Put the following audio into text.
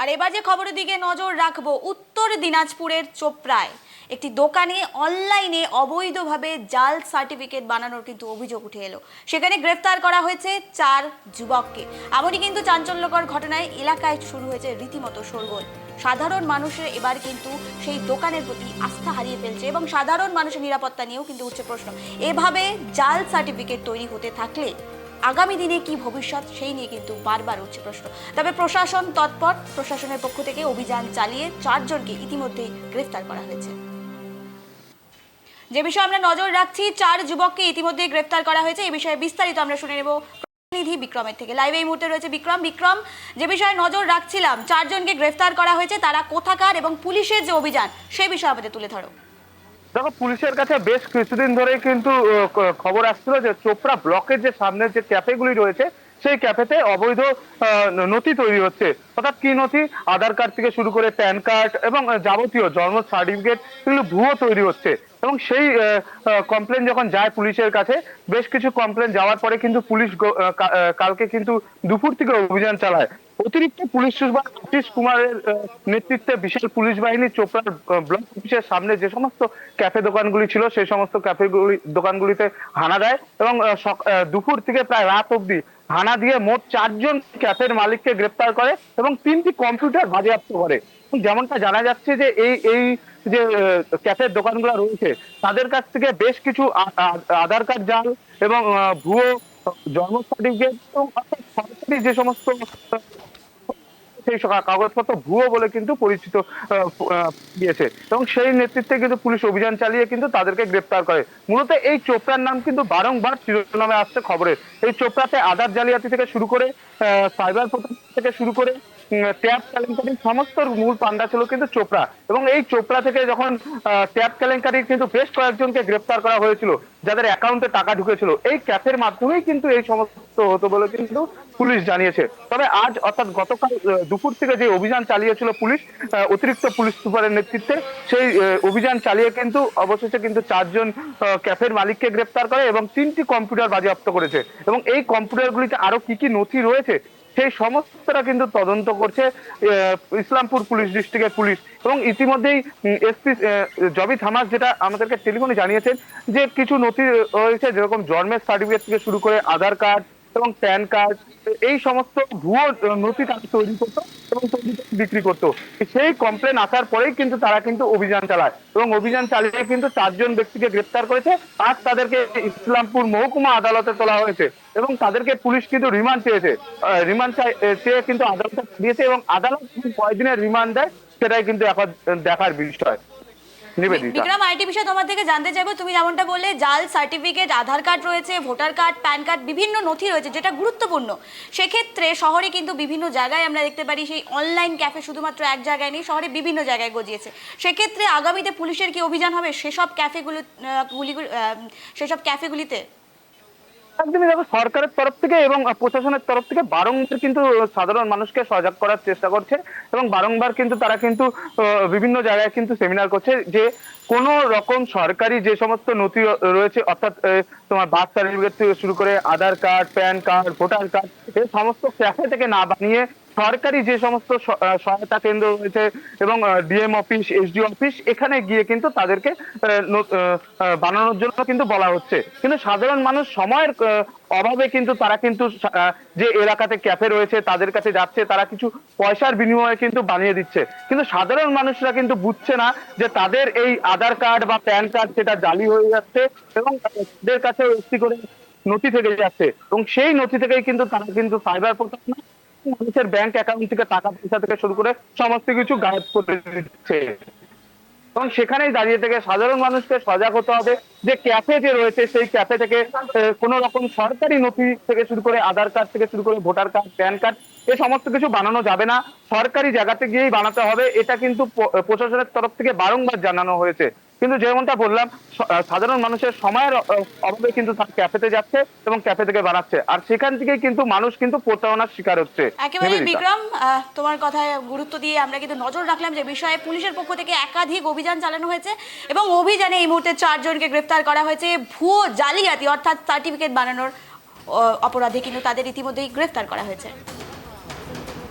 আর এবার যে খবরের দিকে নজর রাখব, উত্তর দিনাজপুরের চোপড়ায়। একটি দোকানে অনলাইনে অবৈধভাবে জাল সার্টিফিকেট বানানোর কিন্তু অভিযোগ উঠে এলো। সেখানে গ্রেফতার করা হয়েছে চার যুবককে। এমনই কিন্তু চাঞ্চল্যকর ঘটনায় এলাকায় শুরু হয়েছে রীতিমতো শোরগোল। সাধারণ মানুষের এবার কিন্তু সেই দোকানের প্রতি আস্থা হারিয়ে ফেলছে এবং সাধারণ মানুষের নিরাপত্তা নিয়েও কিন্তু উঠছে প্রশ্ন। এভাবে জাল সার্টিফিকেট তৈরি হতে থাকলে আগামী দিনে কি ভবিষ্যৎ, সেই নিয়ে কিন্তু বারবার উঠছে প্রশ্ন। তবে প্রশাসন তৎপর, প্রশাসনের পক্ষ থেকে অভিযান চালিয়ে চারজনকে ইতিমধ্যেই গ্রেফতার করা হয়েছে। যে বিষয়ে আমরা নজর রাখছি, চার যুবককে ইতিমধ্যে গ্রেফতার করা হয়েছে। এই বিষয়ে বিস্তারিত আমরা শুনে নেব প্রতিনিধি বিক্রমের থেকে। লাইভে এই মুহূর্তে রয়েছে বিক্রম। বিক্রম, যে বিষয়ে নজর রাখছিলাম, চারজনকে গ্রেফতার করা হয়েছে, তারা কোথাকার এবং পুলিশের যে অভিযান সেই বিষয়ে আমাদের তুলে ধরো। দেখো, পুলিশের কাছে বেশ কিছুদিন ধরে কিন্তু খবর আসছিল যে চোপড়া ব্লকের যে সামনের যে ক্যাফেগুলি রয়েছে, সেই ক্যাফেতে অবৈধ নথি তৈরি হচ্ছে। অর্থাৎ কি নথি? আধার কার্ড থেকে শুরু করে প্যান কার্ড এবং যাবতীয় জন্ম সার্টিফিকেট এগুলো ভুয়ো তৈরি হচ্ছে। এবং সেই কমপ্লেন যখন যায় পুলিশের কাছে, বেশ কিছু কমপ্লেন যাওয়ার পরে কিন্তু পুলিশ কালকে কিন্তু দুপুর থেকে অভিযান চালায়। অতিরিক্ত পুলিশ সুপার আশিস কুমারের নেতৃত্বে বিশাল পুলিশ বাহিনী, চোপড়ার ব্লক অফিসের সামনে যে সমস্ত ক্যাফে দোকানগুলি ছিল, সেই সমস্ত ক্যাফেগুলি, দোকানগুলিতে হানা দেয় এবং দুপুর থেকে প্রায় রাত অবধি হানা দিয়ে মোট চারজন ক্যাফের মালিককে গ্রেপ্তার করে এবং তিনটি কম্পিউটার বাজেয়াপ্ত করে। যেমনটা জানা যাচ্ছে যে এই এই যে ক্যাফের দোকানগুলো রয়েছে, তাদের কাছ থেকে বেশ কিছু আধার কার্ড জাল এবং ভুয়ো জন্ম সার্টিফিকেট এবং সরকারি যে সমস্ত সেই কাগজপত্র ভুয়ো বলে কিন্তু পরিচিত দিয়েছে। এবং সেই নেতৃত্বে কিন্তু পুলিশ অভিযান চালিয়ে কিন্তু তাদেরকে গ্রেপ্তার করে। মূলত এই চোপড়ার নাম কিন্তু বারংবার শিরোনামে আসছে খবরে। এই চোপড়াতে আধার জালিয়াতি থেকে শুরু করে সাইবার থেকে শুরু করে ট্যাব কেলেঙ্কারি সমস্ত মূল পান্ডা ছিল কিন্তু চোপড়া। এবং এই চোপড়া থেকে যখন ট্যাপ কেলেঙ্কারি কিন্তু বেশ কয়েকজনকে গ্রেপ্তার করা হয়েছিল, যাদের অ্যাকাউন্টে টাকা ঢুকেছিল। এই ক্যাফের মাধ্যমেই কিন্তু এই সমস্ত হতো বলে কিন্তু পুলিশ জানিয়েছে। তবে আজ অর্থাৎ গতকাল দুপুর থেকে যে অভিযান চালিয়েছিল পুলিশ অতিরিক্ত পুলিশ সুপারের নেতৃত্বে, সেই অভিযান চালিয়ে কিন্তু অবশেষে কিন্তু চারজন ক্যাফের মালিককে গ্রেপ্তার করে এবং তিনটি কম্পিউটার বাজেয়াপ্ত করেছে। এবং এই কম্পিউটারগুলিতে আরও কি কি নথি রয়েছে, সেই সমস্তটা কিন্তু তদন্ত করছে ইসলামপুর পুলিশ ডিস্ট্রিক্টের পুলিশ। এবং ইতিমধ্যেই এসপি জবি থামাস যেটা আমাদেরকে টেলিফোনে জানিয়েছেন যে কিছু নথি রয়েছে, যেরকম জন্মের সার্টিফিকেট থেকে শুরু করে আধার কার্ড এবং প্যান কার্ড, এই সমস্ত ভুয়ো নথি তারা তৈরি করতো এবং বিক্রি করতো। সেই কমপ্লেন আসার পরেই কিন্তু তারা কিন্তু অভিযান চালায়। এবং অভিযান চালিয়ে কিন্তু চারজন ব্যক্তিকে গ্রেপ্তার করেছে আর তাদেরকে ইসলামপুর মহকুমা আদালতে তোলা হয়েছে এবং তাদেরকে পুলিশ কিন্তু রিমান্ড চেয়েছে। রিমান্ড চেয়ে কিন্তু আদালতে দিয়েছে এবং আদালত কয়দিনের রিমান্ড দেয়, সেটাই কিন্তু এখন দেখার বিষয়। বিক্রম আইটি বিষয়ে তোমার থেকে জানতে চাইব। তুমি যেমনটা বললে জাল সার্টিফিকেট আধার কার্ড রয়েছে ভোটার কার্ড প্যান কার্ড বিভিন্ন নথি রয়েছে যেটা গুরুত্বপূর্ণ। সেক্ষেত্রে শহরে কিন্তু বিভিন্ন জায়গায় আমরা দেখতে পারি সেই অনলাইন ক্যাফে শুধুমাত্র এক জায়গায় নেই শহরে বিভিন্ন জায়গায় গজিয়েছে। সেক্ষেত্রে আগামীতে পুলিশের কি অভিযান হবে? সেসব ক্যাফেগুলো আহ, সেসব ক্যাফেগুলিতে একদমই দেখো, সরকারের তরফ থেকে এবং প্রশাসনের তরফ থেকে বারংবার কিন্তু সাধারণ মানুষকে সজাগ করার চেষ্টা করছে এবং বারংবার কিন্তু তারা কিন্তু বিভিন্ন জায়গায় কিন্তু সেমিনার করছে যে কোন রকম সরকারি যে সমস্ত নথি রয়েছে, অর্থাৎ তোমার বার্থ সার্টিফিকেট থেকে শুরু করে Aadhaar card, PAN card, voter card এই সমস্ত ক্যাফে থেকে না বানিয়ে সরকারি যে সমস্ত সহায়তা কেন্দ্র রয়েছে এবং ডিএম অফিস এসডি অফিস, এখানে গিয়ে কিন্তু তাদেরকে বানানোর জন্য কিন্তু বলা হচ্ছে। কিন্তু সাধারণ মানুষ সময়ের অভাবে কিন্তু তারা কিন্তু যে এলাকাতে ক্যাফে রয়েছে, তাদের কাছে যাচ্ছে, তারা কিছু পয়সার বিনিময়ে কিন্তু বানিয়ে দিচ্ছে। কিন্তু সাধারণ মানুষরা কিন্তু বুঝছে না যে তাদের এই আধার কার্ড বা প্যান কার্ড সেটা জালি হয়ে যাচ্ছে এবং তাদের কাছে একটি করে নথি থেকে যাচ্ছে। এবং সেই নথি থেকেই কিন্তু তারা কিন্তু সাইবার প্রতারণা মানুষের ব্যাংক অ্যাকাউন্ট থেকে টাকা পয়সা থেকে শুরু করে সমস্ত কিছু গায়েব করে দিচ্ছে। এবং সেখানেই দাঁড়িয়ে থেকে সাধারণ মানুষকে সজাগ হতে হবে যে ক্যাফে যে রয়েছে সেই ক্যাফে থেকে কোন রকম সরকারি নথি থেকে শুরু করে আধার কার্ড থেকে শুরু করে ভোটার কার্ড, প্যান কার্ড এ সমস্ত কিছু বানানো যাবে না। সরকারি জায়গাতে গিয়েই বানাতে হবে। এটা কিন্তু প্রশাসনের তরফ থেকে বারংবার জানানো হয়েছে। কিন্তু যেমনটা বললাম সাধারণ মানুষের সময়ের অভাবে কিন্তু তার ক্যাফেতে যাচ্ছে এবং ক্যাফে থেকে বানাচ্ছে আর সেখান থেকেই কিন্তু মানুষ কিন্তু প্রতারণার শিকার হচ্ছে। একেবারে বিক্রম তোমার কথায় গুরুত্ব দিয়ে আমরা কিন্তু নজর রাখলাম যে বিষয়ে পুলিশের পক্ষ থেকে একাধিক অভিযান চালানো হয়েছে এবং অভিযানে এই মুহূর্তে চারজনকে গ্রেফতার করা হয়েছে। ভুয়ো জালিয়াতি অর্থাৎ সার্টিফিকেট বানানোর অপরাধে কিন্তু তাদের ইতিমধ্যেই গ্রেফতার করা হয়েছে।